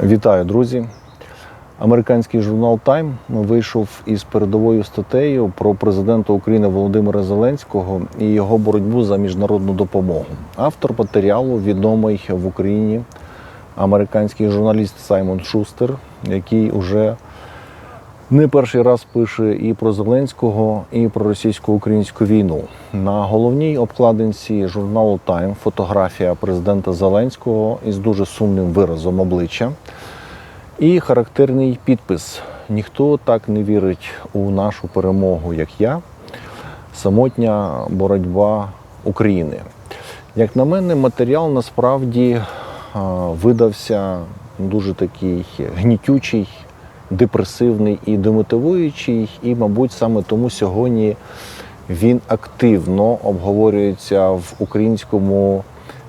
Вітаю, друзі! Американський журнал Time вийшов із передовою статтею про президента України Володимира Зеленського і його боротьбу за міжнародну допомогу. Автор матеріалу відомий в Україні американський журналіст Саймон Шустер, який уже не перший раз пише і про Зеленського, і про російсько-українську війну. На головній обкладинці журналу Time фотографія президента Зеленського із дуже сумним виразом обличчя. І характерний підпис: ніхто так не вірить у нашу перемогу, як я. Самотня боротьба України. Як на мене, матеріал насправді видався дуже такий гнітючий, депресивний і демотивуючий. І, мабуть, саме тому сьогодні він активно обговорюється в українському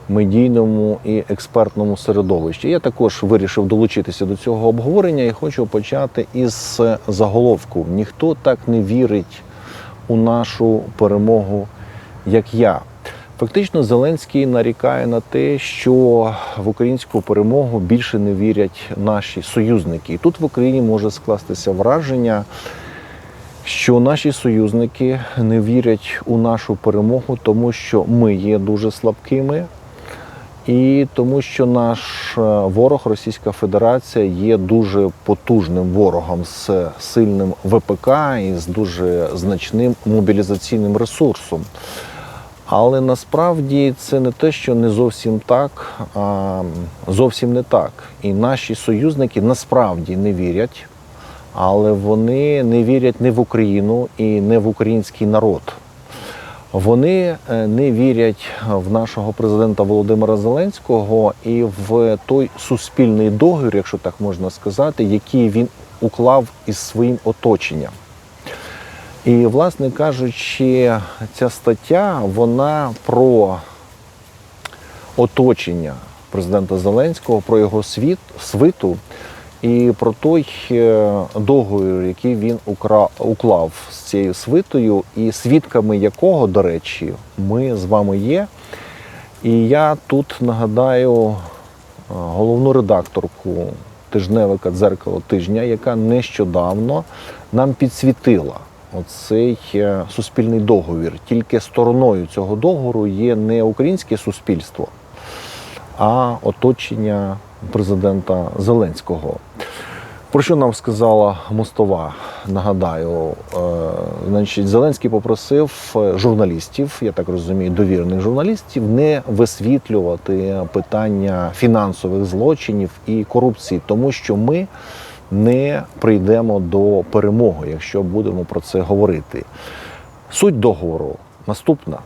медійному і експертному середовищі. Я також вирішив долучитися до цього обговорення і хочу почати із заголовку: ніхто так не вірить у нашу перемогу, як я. Фактично, Зеленський нарікає на те, що в українську перемогу більше не вірять наші союзники. І тут в Україні може скластися враження, що наші союзники не вірять у нашу перемогу, тому що ми є дуже слабкими. І тому, що наш е, ворог, Російська Федерація, є дуже потужним ворогом з сильним ВПК і з дуже значним мобілізаційним ресурсом. Але насправді це не те, що не зовсім так, а зовсім не так. І наші союзники насправді не вірять, але вони не вірять не в Україну і не в український народ. Вони е, не вірять в нашого президента Володимира Зеленського і в той суспільний договір, якщо так можна сказати, який він уклав із своїм оточенням. І, власне кажучи, ця стаття вона про оточення президента Зеленського, про його світ, свиту і про той е, договір, який він укра- уклав з цією свитою, і свідками якого, до речі, ми з вами є. І я тут нагадаю е, головну редакторку тижневика Дзеркало тижня, яка нещодавно нам підсвітила оцей е, суспільний договір. Тільки стороною цього договору є не українське суспільство, а оточення президента Зеленського. Про що нам сказала Мостова? Нагадаю, е, значить, Зеленський попросив е, журналістів, я так розумію, довірених журналістів, не висвітлювати питання фінансових злочинів і корупції, тому що ми не прийдемо до перемоги, якщо будемо про це говорити. Суть договору наступна.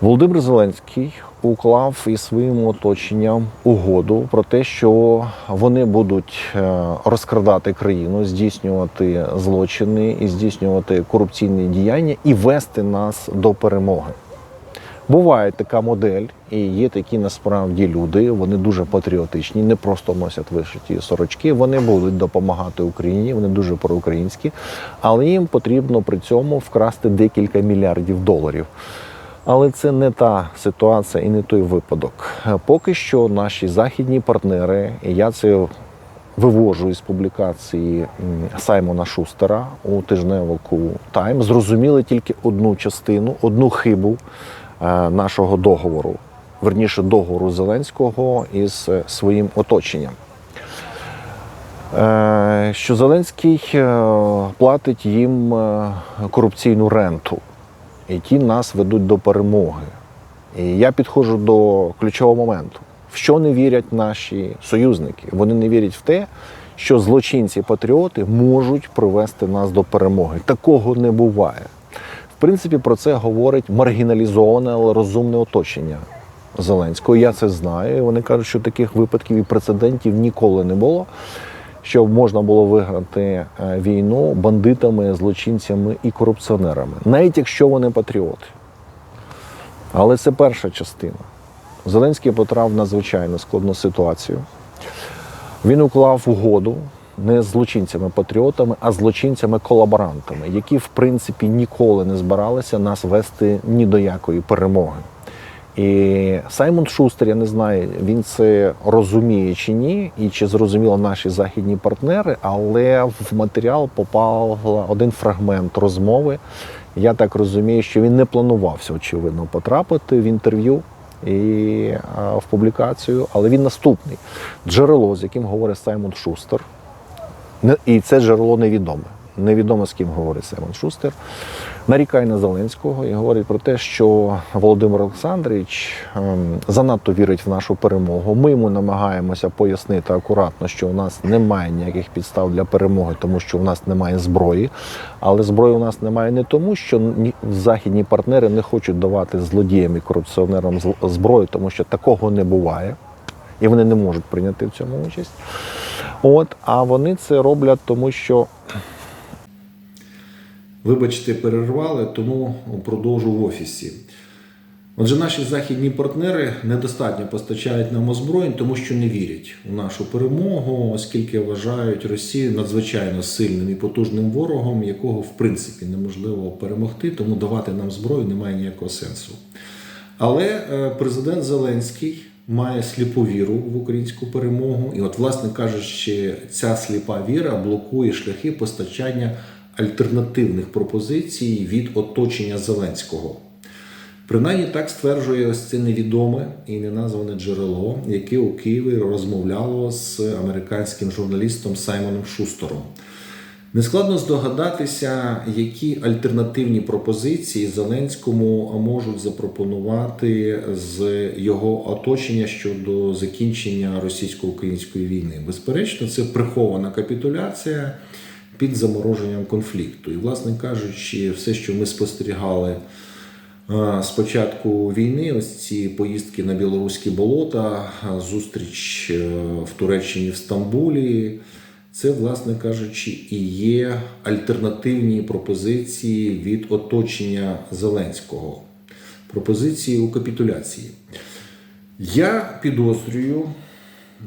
Володимир Зеленський уклав із своїм оточенням угоду про те, що вони будуть е, розкрадати країну, здійснювати злочини і здійснювати корупційні діяння і вести нас до перемоги. Буває така модель, і є такі насправді люди. Вони дуже патріотичні, не просто носять вишиті сорочки. Вони будуть допомагати Україні, вони дуже проукраїнські, але їм потрібно при цьому вкрасти декілька мільярдів доларів. Але це не та ситуація і не той випадок. Поки що наші західні партнери, і я це вивожу із публікації Саймона Шустера у тижневику Тайм, зрозуміли тільки одну частину, одну хибу нашого договору, верніше договору Зеленського із е, своїм оточенням. Е, Що Зеленський е, платить їм е, корупційну ренту і ті нас ведуть до перемоги. І я підходжу до ключового моменту. В що не вірять наші союзники? Вони не вірять в те, що злочинці-патріоти можуть привести нас до перемоги. Такого не буває. В принципі, про це говорить маргіналізоване, але розумне оточення Зеленського. Я це знаю. Вони кажуть, що таких випадків і прецедентів ніколи не було. Що можна було виграти е, війну бандитами, злочинцями і корупціонерами, навіть якщо вони патріоти. Але це перша частина. Зеленський потрапив надзвичайно складну ситуацію. Він уклав угоду не злочинцями-патріотами, а злочинцями-колаборантами, які, в принципі, ніколи не збиралися нас вести ні до якої перемоги. І Саймон Шустер, я не знаю, він це розуміє чи ні, і чи зрозуміло наші західні партнери, але в матеріал попав один фрагмент розмови. Я так розумію, що він не планувався, очевидно, потрапити в інтерв'ю і в публікацію, але він наступний. Джерело, з яким говорить Саймон Шустер, і це джерело невідоме. Невідомо з ким говорить Саймон Шустер. Нарікає на Зеленського і говорить про те, що Володимир Олександрович ем, занадто вірить в нашу перемогу. Ми йому намагаємося пояснити акуратно, що у нас немає ніяких підстав для перемоги, тому що у нас немає зброї. Але зброї у нас немає не тому, що західні партнери не хочуть давати злодіям і корупціонерам зброю, тому що такого не буває. І вони не можуть прийняти в цьому участь. От, а вони це роблять, тому що Вибачте, перервали, тому продовжу в офісі. Отже, наші західні партнери недостатньо постачають нам озброєнь, тому що не вірять у нашу перемогу, оскільки вважають Росію надзвичайно сильним і потужним ворогом, якого в принципі неможливо перемогти, тому давати нам зброю немає ніякого сенсу. Але е, президент Зеленський має сліпу віру в українську перемогу, і, от, власне кажучи, ця сліпа віра блокує шляхи постачання альтернативних пропозицій від оточення Зеленського. Принаймні так стверджує ось це невідоме і неназване джерело, яке у Києві розмовляло з американським журналістом Саймоном Шустером. Нескладно здогадатися, які альтернативні пропозиції Зеленському можуть запропонувати з його оточення щодо закінчення російсько-української війни. Безперечно, це прихована капітуляція під замороженням конфлікту. І, власне кажучи, все, що ми спостерігали. Е, З початку війни ось ці поїздки на білоруські болота, е, зустріч е, в Туреччині в Стамбулі. Це, власне кажучи, і є альтернативні пропозиції від оточення Зеленського. Пропозиції у капітуляції. Я підозрюю,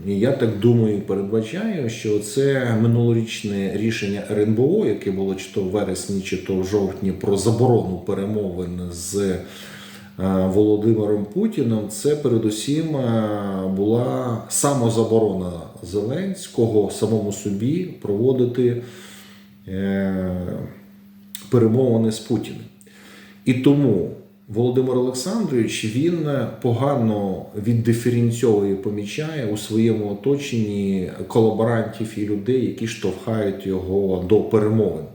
і я так думаю, передбачаю, що це минулорічне рішення РНБО, яке було чи то в вересні, чи то в жовтні про заборону перемовин з Володимиром Путіним, це передусім е, була самозаборона Зеленського самому собі проводити е, перемовини з Путіним. І тому Володимир Олександрович він погано віддиференцьовує, помічає у своєму оточенні колаборантів і людей, які штовхають його до перемовин.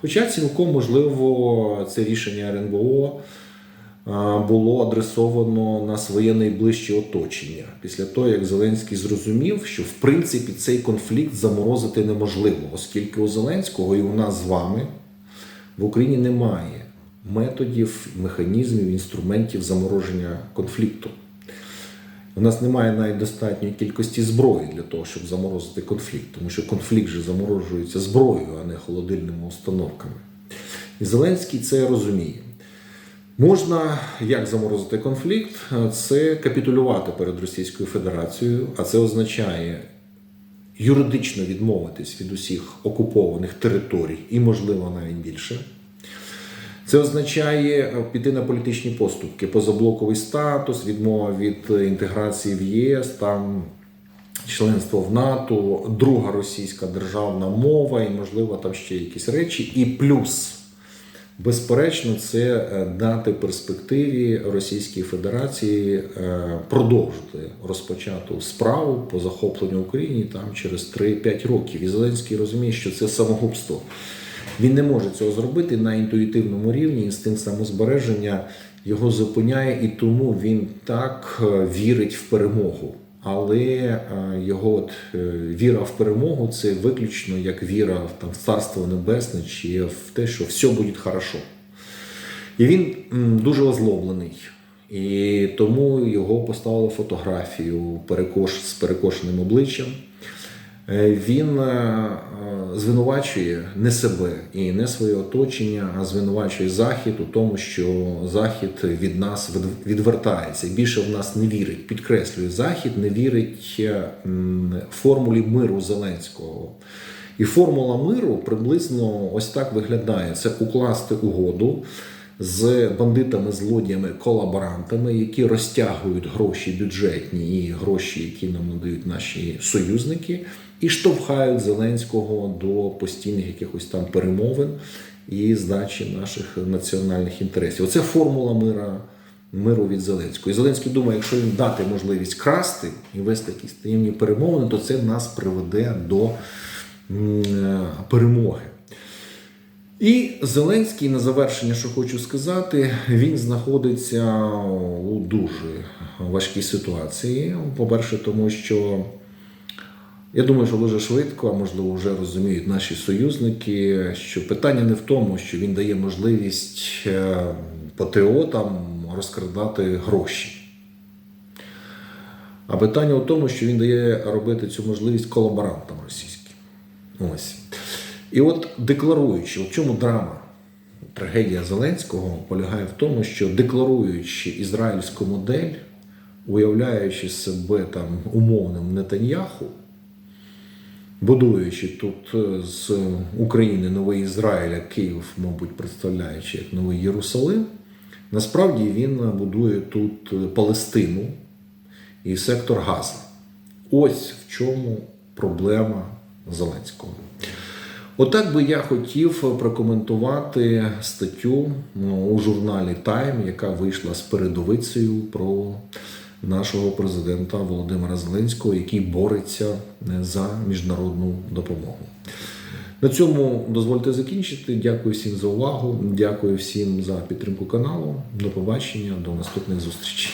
Хоча цілком можливо це рішення РНБО було адресовано на своє найближче оточення після того, як Зеленський зрозумів, що в принципі цей конфлікт заморозити неможливо, оскільки у Зеленського і у нас з вами в Україні немає методів, механізмів, інструментів замороження конфлікту. У нас немає навіть достатньої кількості зброї для того, щоб заморозити конфлікт, тому що конфлікт же заморожується зброєю, а не холодильними установками. І Зеленський це розуміє. Можна як заморозити конфлікт, це капітулювати перед Російською Федерацією, а це означає юридично відмовитись від усіх окупованих територій і, можливо, навіть більше. Це означає піти на політичні поступки, позаблоковий статус, відмова від інтеграції в ЄС, там членство в НАТО, друга російська державна мова і, можливо, там ще якісь речі. І плюс, безперечно, це е, дати перспективі Російській Федерації е, продовжити розпочату справу по захопленню України там через 3-5 років. І Зеленський розуміє, що це самогубство. Він не може цього зробити на інтуїтивному рівні. Інстинкт самозбереження його зупиняє, і тому він так е, вірить в перемогу. Але е, його от е, віра в перемогу це виключно як віра в там, в Царство Небесне чи в те, що все буде хорошо. І він дуже озлоблений. І тому його поставили фотографію перекош, з перекошеним обличчям. Е, Він е, е, звинувачує не себе і не своє оточення, а звинувачує Захід у тому, що Захід від нас від- відвертається. Більше в нас не вірить. Підкреслюю, Захід не вірить формулі миру Зеленського. І формула миру приблизно ось так виглядає: це укласти угоду з бандитами, злодіями, колаборантами, які розтягують гроші бюджетні і гроші, які нам надають наші союзники, і штовхають Зеленського до постійних якихось там перемовин і здачі наших національних інтересів. Оце формула мира. Миру від Зеленського. І Зеленський думає, якщо їм дати можливість красти і вести якісь таємні перемовини, то це нас приведе до е, перемоги. І Зеленський на завершення, що хочу сказати, він знаходиться у дуже важкій ситуації. По-перше, тому що я думаю, що дуже швидко, а можливо, вже розуміють наші союзники, що питання не в тому, що він дає можливість е, патріотам розкрадати гроші. А питання в тому, що він дає робити цю можливість колаборантам російським. Ось. І от декларуючи, в чому драма, трагедія Зеленського полягає в тому, що декларуючи ізраїльську модель, уявляючи себе там умовним Нетаньяху, будуючи тут е, з України новий Ізраїль, а Київ, мабуть, представляючи як новий Єрусалим, насправді він будує тут е, Палестину і сектор Газа. Ось в чому проблема Зеленського. Отак би я хотів прокоментувати статтю ну, у журналі Time, яка вийшла з передовицею про нашого президента Володимира Зеленського, який бореться е, за міжнародну допомогу. На цьому дозвольте закінчити. Дякую всім за увагу. Дякую всім за підтримку каналу. До побачення, до наступних зустрічей.